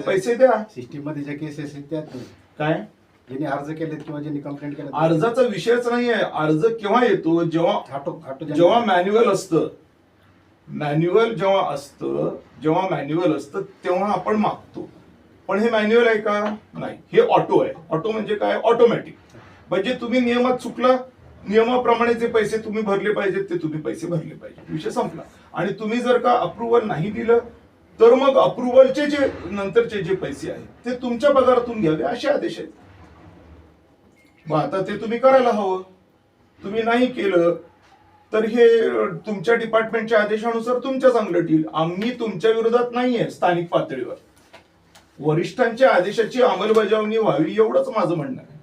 पैसे द्या. सिस्टीममध्ये ज्या केसेस आहेत त्यात नाही. काय? ज्यांनी अर्ज केलेत किंवा ज्यांनी कंप्लेंट केलं अर्जाचा विषयच नाहीये. अर्ज केव्हा येतो? जेव्हा ऑटो जेव्हा मॅन्युअल असतं. मॅन्युअल जेव्हा असतं जेव्हा मॅन्युअल असतं तेव्हा आपण मागतो. पण हे मॅन्युअल आहे का? नाही. हे ऑटो आहे. ऑटो म्हणजे काय? ऑटोमॅटिक म्हणजे तुम्ही नियमात चुकला नियमाप्रमाणे जे पैसे तुम्ही भरले पाहिजेत ते तुम्ही पैसे भरले पाहिजे विषय संपला. आणि तुम्ही जर का अप्रुव्हल नाही दिलं तर मग अप्रुव्हलचे जे नंतरचे जे पैसे आहेत ते तुमच्या पगारातून घ्यावे असे आदेश आहेत. मग आता ते तुम्ही करायला हवं. तुम्ही नाही केलं तर हे तुमच्या डिपार्टमेंटच्या आदेशानुसार तुमच्या चांगलं ठेईल आम्ही तुमच्या विरोधात नाहीये स्थानिक पातळीवर. वरिष्ठांच्या आदेशाची अंमलबजावणी व्हावी एवढंच माझं म्हणणं आहे.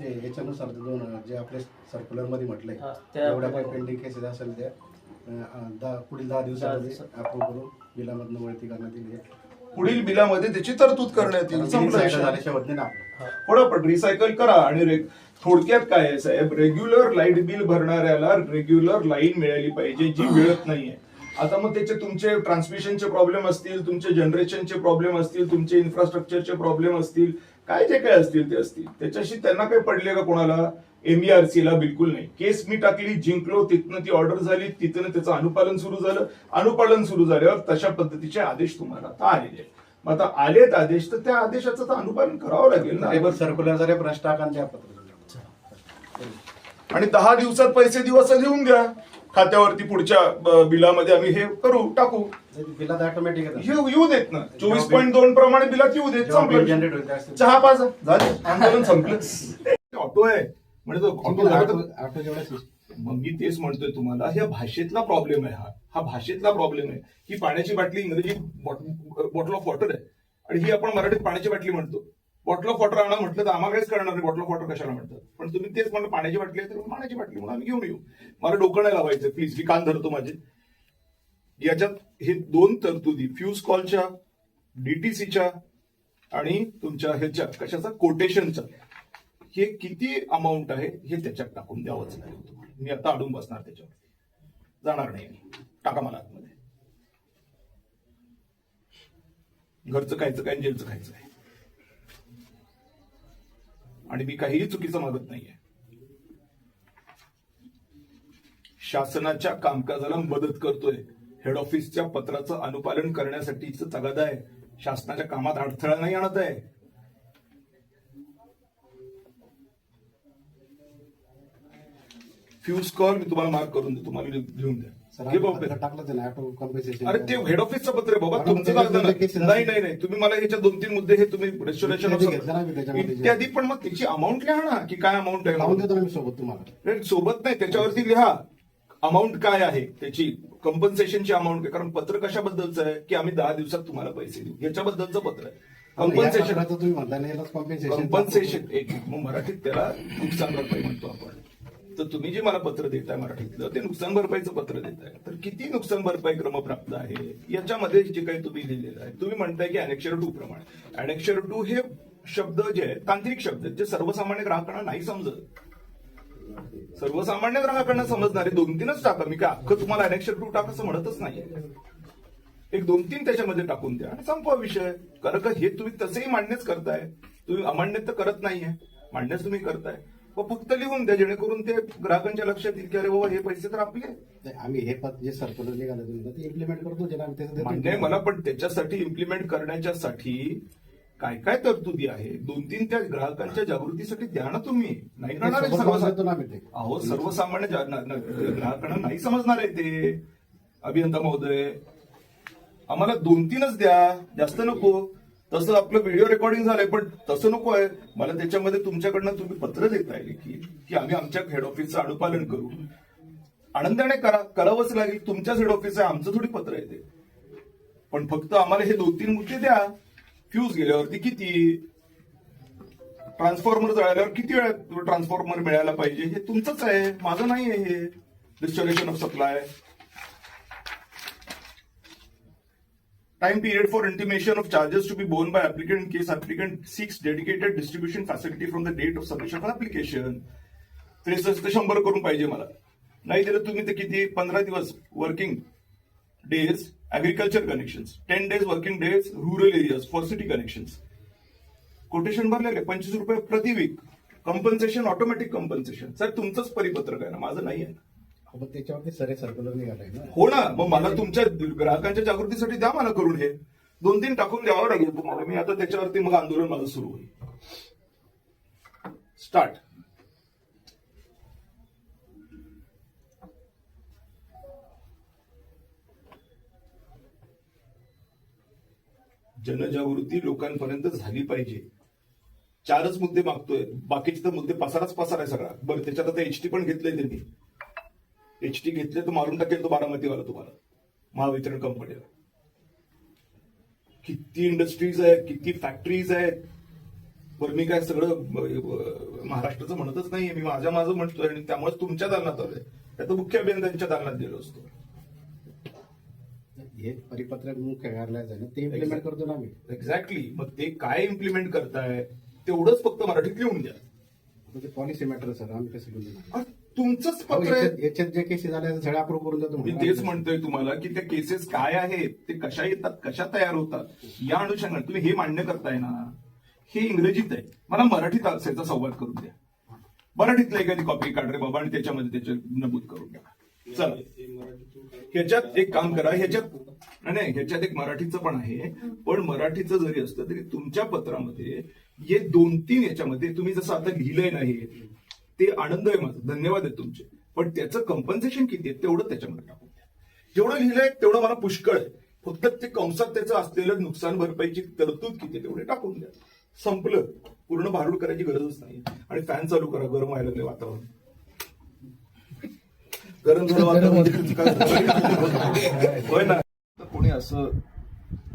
ते याच्यानुसार दोन जे आपल्या सर्क्युलरमध्ये म्हटलंय एवढ्या काही पेंडिंग केसेस असेल त्या दहा पुढील दहा दिवसामध्ये. अप्रूव्ह करून बिलामधनं वळती करण्यात येईल पुढील बिलामध्ये त्याची तरतूद करण्यात येईल संपला विषय. आपलं. फटाफट रिसायकल करा आणि रे- थोडक्यात काय आहे साहेब रेग्युलर लाइट बिल भरणाऱ्याला रेग्युलर लाईन मिळाली पाहिजे जी मिळत नाहीये आता मग त्याचे तुमचे ट्रान्समिशनचे प्रॉब्लेम असतील तुमचे जनरेशनचे प्रॉब्लेम असतील तुमचे इन्फ्रास्ट्रक्चरचे प्रॉब्लेम असतील काय जे काय असतील ते असतील. त्याच्याशी त्यांना काही पडले का कोणाला? एमईआरसी ला बिलकुल नाही. केस मी टाकली जिंकलो तिथनं ती ऑर्डर झाली तिथनं त्याचं अनुपालन सुरू झालं. अनुपालन सुरू झाल्यावर तशा पद्धतीचे आदेश तुम्हाला आता आलेले आहेत. मग आता आलेत आदेश तर त्या आदेशाचं तर अनुपालन करावं लागेल ना. सर्क्युलरचा रेफरन्स टाका आणि द्या पत्र आणि दहा दिवसात पैसे दिवस लिहून द्या खात्यावरती पुढच्या बिलामध्ये आम्ही हे करू टाकू. बिलात ऑटोमॅटिक येऊ येऊ देत ना. चोवीस पॉईंट दोन प्रमाणे बिलात येऊ देत संपलं. चहा पाच झालं. आंदोलन संपलं. ऑटो आहे. म्हणजे ऑटो मग मी तेच म्हणतोय तुम्हाला ह्या भाषेतला प्रॉब्लेम आहे हा. हा भाषेतला प्रॉब्लेम आहे. ही पाण्याची बाटली इंग्रजी बॉटल ऑफ वॉटर आहे. आणि ही आपण मराठीत पाण्याची बाटली म्हणतो. बॉटल ऑफ वॉटर आणा म्हटलं तर आम्हाला काहीच करणार नाही बॉटल ऑफ वॉटर कशाला म्हणतात. पण तुम्ही तेच म्हणलं पाण्याची बाटली आहे तर पाण्याची बाटली म्हणून आम्ही घेऊन येऊ. मला डोकं नाही लावायचं प्लीज मी कान धरतो माझे. याच्यात हे दोन तरतुदी फ्यूज कॉलच्या डीटीसीच्या आणि तुमच्या ह्याच्या कशाचा? कोटेशनचा हे किती अमाऊंट आहे हे त्याच्यात टाकून द्यावंच लागेल तुम्हाला. मी आता अडून बसणार त्याच्यावर जाणार नाही मी. टाका मला आतमध्ये. घरचं खायचं काय जेलचं खायचं आहे आणि मी काहीही चुकीचं मागत नाहीये. शासनाच्या कामकाजाला मदत करतोय. हेड ऑफिसच्या पत्राचं अनुपालन करण्यासाठीच तगादा आहे. शासनाच्या कामात अडथळा नाही आणत आहे. फ्यूज कॉल मी तुम्हाला मार्क करून देतो. तुम्हाला लिहून लिहून द्या अरे ते हेड ऑफिसचं पत्र आहे बाबा तुमचं नाही. नाही नाही. तुम्ही मला ह्याच्या दोन तीन मुद्दे हे तुम्ही रेस्टोरेशन इत्यादी पण मग त्याची अमाऊंट लिहा ना की काय अमाऊंट आहे सोबत तुम्हाला. सोबत नाही त्याच्यावरती लिहा. अमाऊंट काय आहे? त्याची कंपन्सेशनची अमाऊंट काय? कारण पत्र कशाबद्दलचं आहे? की आम्ही दहा दिवसात तुम्हाला पैसे देऊ. याच्याबद्दलचं पत्र आहे. कंपन्सेशन कंपन्सेशन एक मग मराठीत त्याला नुकसान भरपाई म्हणतो आपण. तर तुम्ही जे मला पत्र देताय मराठीतलं ते नुकसान भरपाईचं पत्र देताय. तर किती नुकसान भरपाई क्रमप्राप्त आहे? याच्यामध्ये जे काही तुम्ही लिहिलेलं आहे तुम्ही म्हणताय की अनेक्षर टू प्रमाणे. अनेक्षर टू हे शब्द जे आहेत तांत्रिक शब्द आहेत जे सर्वसामान्य ग्राहकांना नाही समजत. सर्वसामान्य ग्राहकांना समजणारे दोन तीनच टाका. मी काय अख्खं तुम्हाला अनेक्षर टू टाक असं म्हणतच नाही एक दोन तीन त्याच्यामध्ये टाकून द्या आणि संपवा विषय. कारण का हे तुम्ही तसेही मान्यच करताय. तुम्ही अमान्य तर करत नाहीये. मान्यच तुम्ही करताय. व फक्त लिहून द्या जेणेकरून ते ग्राहकांच्या लक्षात येईल की अरे बाबा हे पैसे तर आपले. नाही, आम्ही हे पद जे सर्क्युलर निघालं ते इम्प्लिमेंट करतो जे आम्ही त्याचं देतो. मान्य आहे मला पण त्याच्यासाठी इम्प्लिमेंट करण्याच्यासाठी काय काय तरतुदी आहे दोन तीन त्या ग्राहकांच्या जागृतीसाठी द्या ना तुम्ही नाही करणार आहे सोबत लावून सर्वसा- देतो ना आम्ही ते. अहो सर्वसामान्य जा- न- न- ग्राहकांना नाही समजणार आहे ते अभियंता महोदय आम्हाला दोन तीनच द्या जास्त नको तसं आपलं व्हिडिओ रेकॉर्डिंग झालंय पण तसं नको आहे. मला त्याच्यामध्ये तुमच्याकडनं तुम्ही पत्र देताय की की आम्ही आमच्या हेड ऑफिसचं अनुपालन करू. आनंदाने करा करावंच लागेल. तुमच्याच हेड ऑफिस आहे आमचं थोडी पत्र आहे ते पण फक्त आम्हाला हे दोन तीन मुद्दे द्या. फ्यूज गेल्यावरती किती? ट्रान्सफॉर्मर जळाल्यावर किती वेळा ट्रान्सफॉर्मर मिळायला पाहिजे? हे तुमचंच आहे. माझं नाही आहे हे डिस्टॉलेशन of supply time period for intimation of charges to be borne by applicant in case applicant seeks dedicated distribution facility from the date of submission of application. त्रेसष्ट शंभर करून पाहिजे मला. नाही दिलं तुम्ही ते किती? पंधरा दिवस working days agriculture connection ten days working days rural areas for city connection quotation भरलेले पंचवीस रुपये प्रति week compensation automatic compensation sir तुमचंच परिपत्रक आहे ना? माझं नाही आहे मग पण त्याच्यावरती सरे सर्क्युलर निघालाय ना. हो ना मग मला तुमच्या ग्राहकांच्या जागृतीसाठी द्या मला करून हे. दोन तीन टाकून द्यावं लागेल तुम्हाला. मी आता त्याच्यावरती मग आंदोलन माझं सुरू होईल. स्टार्ट जनजागृती लोकांपर्यंत झाली पाहिजे. चारच मुद्दे मागतोय. बाकीचे तर मुद्दे पसाराच पसार आहे सगळा. बरं त्याच्यात आता एचटी पण घेतलंय त्यांनी. एचटी घेतले तर मारून टाकेल तो बारामतीवाला तुम्हाला. महावितरण कंपनीला. किती इंडस्ट्रीज आहेत किती फॅक्टरीज आहेत. बरं मी काय सगळं महाराष्ट्राचं म्हणतच नाहीये. मी माझ्या माझं म्हणतोय आणि त्यामुळे तुमच्या दालनात आलोय. त्यात मुख्य अभियंत्यांच्या दालनात गेलो असतो. हे परिपत्रक मुख्य कार्यालयाचं आहे ना ते इम्प्लिमेंट करतो ना आम्ही. एक्झॅक्टली मग ते काय इम्प्लिमेंट करताय तेवढंच फक्त मराठीत लिहून द्या. म्हणजे पॉलिसी मॅटर सर. आम्ही कसं अरे, तुमचंच पत्र आहे. याच्यात जे केसेस झाल्या सगळे अप्रूव्ह करून. तेच म्हणतोय तुम्हाला की त्या केसेस काय आहेत ते कशा येतात कशा तयार होतात या अनुषंगाने तुम्ही हे मान्य करताय ना? हे इंग्रजीत आहे. मला मराठीत असायचा संवाद करून द्या. मराठीतलं एखादी कॉपी काढ रे बाबा आणि त्याच्यामध्ये त्याच्या नमूद करून द्या चला. ह्याच्यात एक काम करा ह्याच्यात नाही, नाही ह्याच्यात एक मराठीचं पण आहे. पण मराठीचं जरी असलं तरी तुमच्या पत्रामध्ये हे दोन तीन याच्यामध्ये तुम्ही जसं आता लिहिलंय नाही ते आनंद आहे माझा धन्यवाद आहे तुमचे. पण त्याचं कंपन्सेशन किती आहे तेवढं त्याच्यामध्ये टाकून द्या. जेवढं लिहिलंय तेवढं मला पुष्कळ आहे. फक्त ते कंसात त्याचं असलेलं नुकसान भरपाईची तरतूद किती आहे तेवढे टाकून द्या. संपलं. पूर्ण भारूड करायची गरजच नाही. आणि फॅन चालू करा गरम व्हायला लागले वातावरण. गरम झालं वातावरण कोणी असं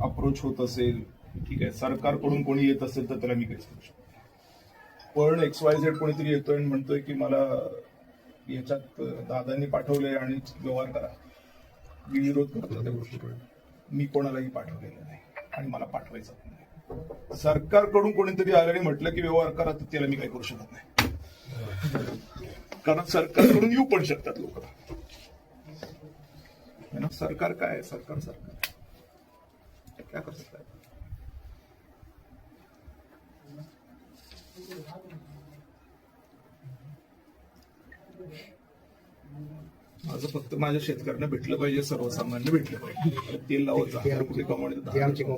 अप्रोच होत असेल ठीक आहे सरकारकडून कोणी येत असेल तर त्याला मी काहीच करू शकतो पण एक्स वाय झेड कोणीतरी येतोय आणि म्हणतोय की मला याच्यात दादांनी पाठवलंय आणि व्यवहार करा. मी विरोध करतो. त्या गोष्टीकडे. मी कोणालाही पाठवलेलं नाही आणि मला पाठवायचं नाही. सरकारकडून कोणीतरी आलं आणि म्हटलं की व्यवहार करा तर त्याला मी काही करू शकत नाही. कारण सरकारकडून येऊ पण शकतात लोक. सरकार काय सरकार सरकार. क्या कर सकता है माझं फक्त माझ्या शेतकऱ्यांना भेटलं पाहिजे सर्वसामान्य भेटलं पाहिजे. तेल लावत कुठे ना check.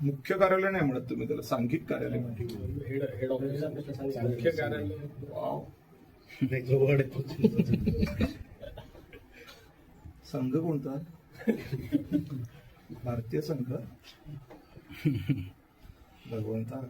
मुख्य कार्यालय नाही म्हणत तुम्ही त्याला सांघिक कार्यालय म्हणते मुख्य कार्यालय. वाव. नाही, जवळ संघ कोणता? भारतीय संघ? भगवंता.